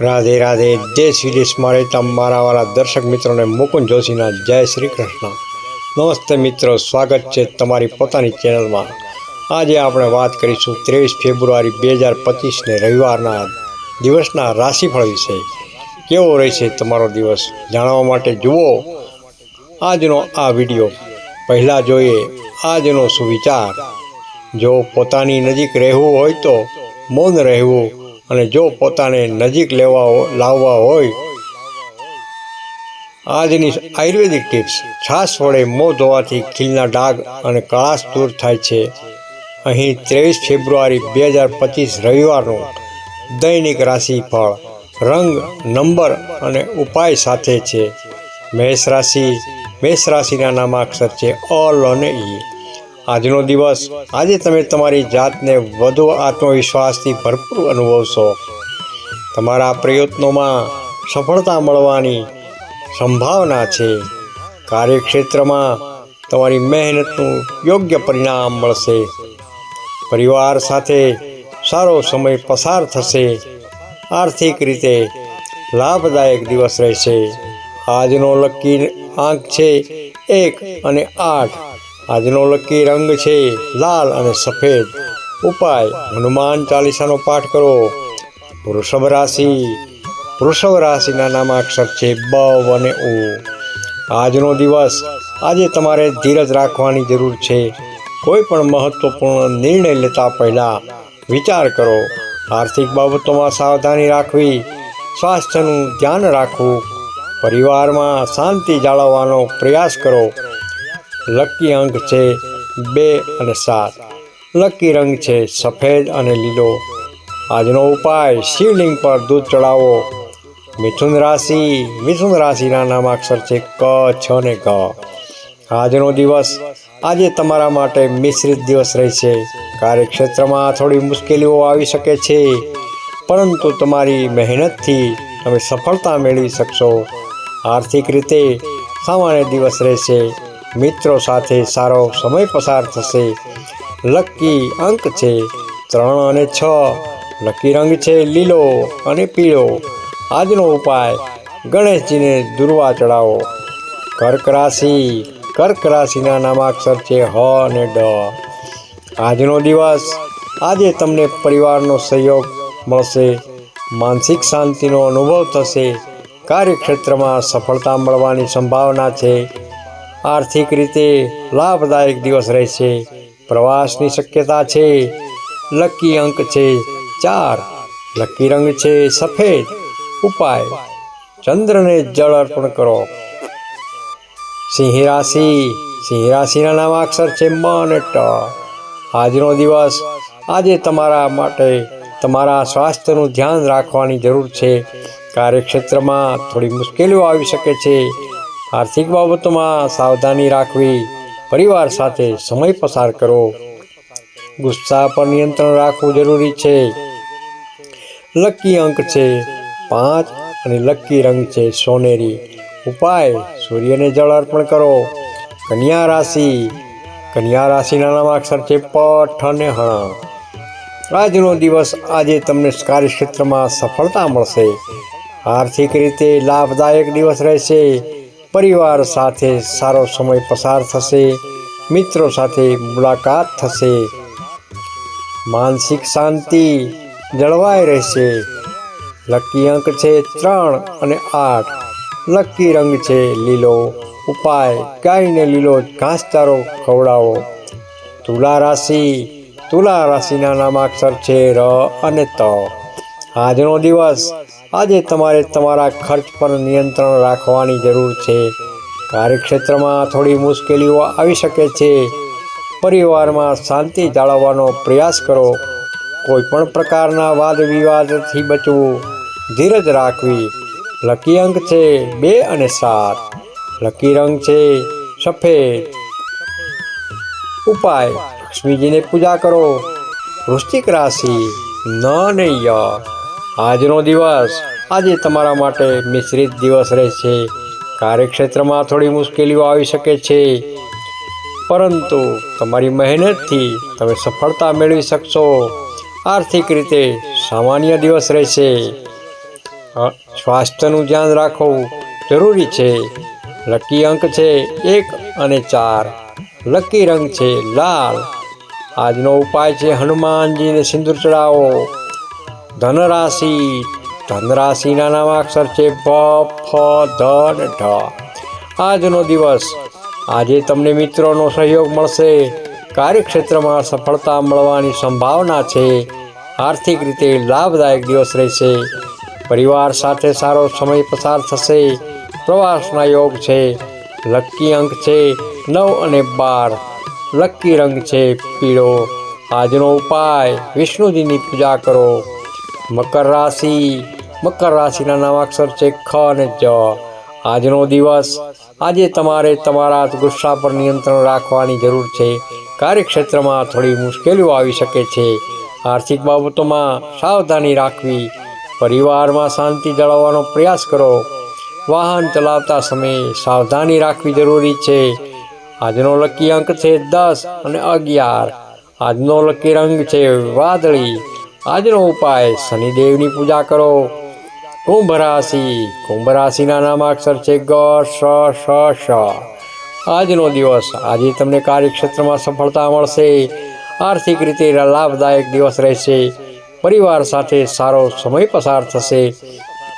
રાધે રાધે દેશ વિદેશમાં રહેતા મારા વાળા દર્શક મિત્રોને મુકુંદ જોશીના જય શ્રી કૃષ્ણ. નમસ્તે મિત્રો, સ્વાગત છે તમારી પોતાની ચેનલમાં. આજે આપણે વાત કરીશું ત્રેવીસ ફેબ્રુઆરી બે હજાર પચીસને રવિવારના દિવસના રાશિફળ વિશે. કેવો રહેશે તમારો દિવસ? જાણવા માટે જુઓ. આજનો આ વીડિયો પહેલાં જોઈએ, આજનો સુવિચાર. જો પોતાની નજીક રહેવું હોય તો મૌન રહેવું અને જો પોતાને નજીક લેવા લાવવા હોય, આજની આયુર્વેદિક ટિપ્સ છાશ વડે મોં ધોવાથી ખીલના ડાઘ અને કળાશ દૂર થાય છે. અહીં ત્રેવીસ ફેબ્રુઆરી બે હજાર પચીસ રવિવારનું દૈનિક રાશિફળ, રંગ, નંબર અને ઉપાય સાથે છે. મેષ રાશિ, મેષ રાશિના નામાક્ષર છે અલ અને ઈ. આજનો દિવસ. આજે તમે તમારી જાતને વધુ આત્મવિશ્વાસથી ભરપૂર અનુભવશો. તમારા પ્રયત્નોમાં સફળતા મળવાની સંભાવના છે. કાર્યક્ષેત્રમાં તમારી મહેનતનું યોગ્ય પરિણામ મળશે. પરિવાર સાથે સારો સમય પસાર થશે. આર્થિક રીતે લાભદાયક દિવસ રહેશે. આજનો લકી આંક છે એક અને આઠ. આજનો લકી રંગ છે, લાલ અને સફેદ. ઉપાય, હનુમાન ચાલીસાનો પાઠ કરો. વૃષભ રાશિ. વૃષભ રાશિના નામાક્ષર છે, બ અને ઉ. આજનો દિવસ આજે તમારે ધીરજ રાખવાની જરૂર છે. કોઈ પણ મહત્વપૂર્ણ નિર્ણય લેતા પહેલાં વિચાર કરો. આર્થિક બાબતોમાં સાવધાની રાખવી, સ્વાસ્થ્યનું ધ્યાન રાખવું, પરિવારમાં શાંતિ જાળવવાનો પ્રયાસ કરો. લકી અંક છે બે અને સાત. લકી રંગ છે સફેદ અને લીલો. આજનો ઉપાય, શિવલિંગ પર દૂધ ચડાવો. મિથુન રાશિ, મિથુન રાશિના નામાક્ષર છે ક, છ ને ક આજનો દિવસ, આજે તમારા માટે મિશ્રિત દિવસ રહેશે. કાર્યક્ષેત્રમાં થોડી મુશ્કેલીઓ આવી શકે છે, પરંતુ તમારી મહેનતથી તમે સફળતા મેળવી શકશો. આર્થિક રીતે સામાન્ય દિવસ રહેશે. મિત્રો સાથે સારો સમય પસાર થશે. લકી અંક છે ત્રણ અને છ. લકી રંગ છે લીલો અને પીળો. આજનો ઉપાય, ગણેશજીને દુર્વા ચડાવો કર્ક રાશિ, કર્ક રાશિના નામાક્ષર છે હ અને ડ. આજનો દિવસ, આજે તમને પરિવારનો સહયોગ મળશે, માનસિક શાંતિનો અનુભવ થશે, કાર્યક્ષેત્રમાં સફળતા મળવાની સંભાવના છે. આર્થિક રીતે લાભદાયક દિવસ રહેશે. પ્રવાસની શક્યતા છે. લકી અંક છે. ચાર. લકી રંગ છે. સફેદ. ઉપાય. ચંદ્રને જળ અર્પણ કરો. સિંહ રાશિ. સિંહ રાશિના નામાક્ષર છે મ અને ટ આજનો દિવસ આજે તમારા માટે તમારા સ્વાસ્થ્યનું ધ્યાન રાખવાની જરૂર છે. કાર્યક્ષેત્રમાં થોડી મુશ્કેલીઓ આવી શકે છે. આર્થિક બાબતોમાં સાવધાની રાખવી, પરિવાર સાથે સમય પસાર કરો ગુસ્સા પર નિયંત્રણ રાખવું જરૂરી છે. લકી અંક છે પાંચ અને લકી રંગ છે સોનેરી. ઉપાય, સૂર્યને જળ અર્પણ કરો. કન્યા રાશિ, કન્યા રાશિના નામાક્ષર છે પઠ અને હણ આજનો દિવસ આજે તમને કાર્યક્ષેત્રમાં સફળતા મળશે. આર્થિક રીતે લાભદાયક દિવસ રહેશે. પરિવાર સાથે સારો સમય પસાર થશે, મિત્રો સાથે મુલાકાત થશે. માનસિક શાંતિ જળવાઈ રહેશે. લકી અંક છે ત્રણ અને આઠ. લકી રંગ છે લીલો. ઉપાય ગાયને લીલો ઘાસચારો ખવડાવો. તુલા રાશિ. તુલા રાશિના નામાક્ષર છે ર અને ત. આજનો દિવસ આજે તમારે તમારા ખર્ચ પર નિયંત્રણ રાખવાની જરૂર છે. કાર્યક્ષેત્રમાં થોડી મુશ્કેલીઓ આવી શકે છે. પરિવારમાં શાંતિ જાળવવાનો પ્રયાસ કરો. કોઈ પણ પ્રકારના વાદ વિવાદથી બચવું. ધીરજ રાખવી. લકી અંક છે બે અને સાત. લકી રંગ છે સફેદ. ઉપાય. લક્ષ્મીજીને પૂજા કરો. વૃશ્ચિક રાશિ ન ને ય. આજનો દિવસ. આજે તમારા માટે મિશ્રિત દિવસ રહેશે. કાર્યક્ષેત્રમાં થોડી મુશ્કેલીઓ આવી શકે છે. પરંતુ તમારી મહેનતથી તમે સફળતા મેળવી શકશો. આર્થિક રીતે સામાન્ય દિવસ રહેશે. સ્વાસ્થ્યનું ધ્યાન રાખવું જરૂરી છે. લકી અંક છે એક અને ચાર. લકી રંગ છે લાલ. આજનો ઉપાય છે હનુમાનજીને સિંદૂર ચડાવો. ધનરાશિ, ધનરાશિના નામાક્ષર છે ભ ફ, ધ ઢ. આજનો દિવસ, આજે તમને મિત્રોનો સહયોગ મળશે. કાર્યક્ષેત્રમાં સફળતા મળવાની સંભાવના છે. આર્થિક રીતે લાભદાયક દિવસ રહેશે. પરિવાર સાથે સારો સમય પસાર થશે. પ્રવાસના યોગ છે. લકી અંક છે નવ અને બાર. લકી રંગ છે પીળો. આજનો ઉપાય વિષ્ણુજીની પૂજા કરો. મકર રાશિ. મકર રાશિના નવાક્ષર છે ખ અને જ. આજનો દિવસ આજે તમારે તમારા ગુસ્સા પર નિયંત્રણ રાખવાની જરૂર છે. કાર્યક્ષેત્રમાં થોડી મુશ્કેલીઓ આવી શકે છે. આર્થિક બાબતોમાં સાવધાની રાખવી. પરિવારમાં શાંતિ જાળવવાનો પ્રયાસ કરો. વાહન ચલાવતા સમયે સાવધાની રાખવી જરૂરી છે. આજનો લકી અંક છે દસ અને અગિયાર. આજનો લકી રંગ છે વાદળી. આજનો ઉપાય શનિદેવની પૂજા કરો. કુંભ રાશિ કુંભ રાશિના નામાક્ષર છે ગ, સ શ શ આજનો દિવસ આજે તમને કાર્યક્ષેત્રમાં સફળતા મળશે. આર્થિક રીતે લાભદાયક દિવસ રહેશે. પરિવાર સાથે સારો સમય પસાર થશે.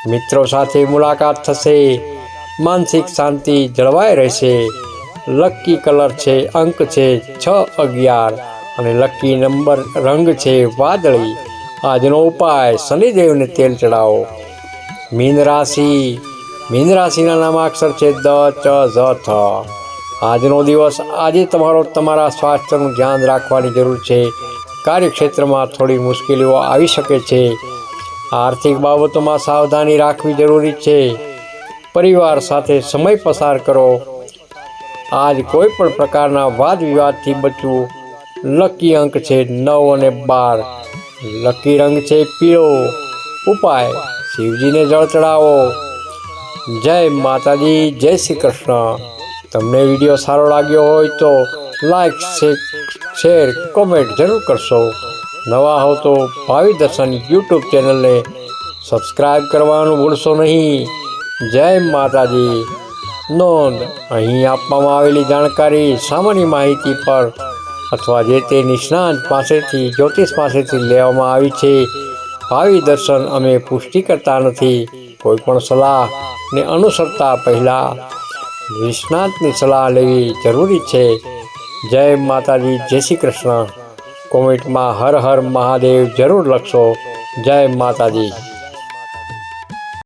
મિત્રો સાથે મુલાકાત થશે. માનસિક શાંતિ જળવાઈ રહેશે. લકી કલર છે, અંક છે, છ અગિયાર અને લકી નંબર રંગ છે, વાદળી. આજનો ઉપાય શનિદેવને તેલ ચડાવો. મીન રાશિ. મીન રાશિના નામાક્ષર છે દ, ચ, ઝ, થ. આજનો દિવસ આજે તમારો તમારા સ્વાસ્થ્યનું ધ્યાન રાખવાની જરૂર છે. કાર્યક્ષેત્રમાં થોડી મુશ્કેલીઓ આવી શકે છે. આર્થિક બાબતોમાં સાવધાની રાખવી જરૂરી છે. પરિવાર સાથે સમય પસાર કરો. આજ કોઈ પણ પ્રકારના વાદ વિવાદથી બચવું લકી અંક છે નવ અને બાર. લકી રંગ છે પીળો. ઉપાય, શિવજીને જળ ચડાવો. જય માતાજી, જય શ્રી કૃષ્ણ તમને વીડિયો સારો લાગ્યો હોય તો લાઈક શેર, કોમેન્ટ જરૂર કરશો. નવા હો તો ભાવિ દર્શન યુટ્યુબ ચેનલને સબસ્ક્રાઈબ કરવાનું ભૂલશો નહીં. જય માતાજી. નોંધ, અહીં આપવામાં આવેલી જાણકારી, સામાન્ય માહિતી પર અથવા જે તે નિષ્ણાંત પાસેથી, જ્યોતિષ પાસેથી લેવામાં આવી છે, ભાવિ દર્શન અમે પુષ્ટિ કરતા નથી. કોઈ પણ સલાહ ને અનુસરતા પહેલાં નિષ્ણાંતની સલાહ લેવી જરૂરી છે. જય માતાજી, જય શ્રી કૃષ્ણ. કોમેન્ટમાં હર હર મહાદેવ જરૂર લખશો. જય માતાજી.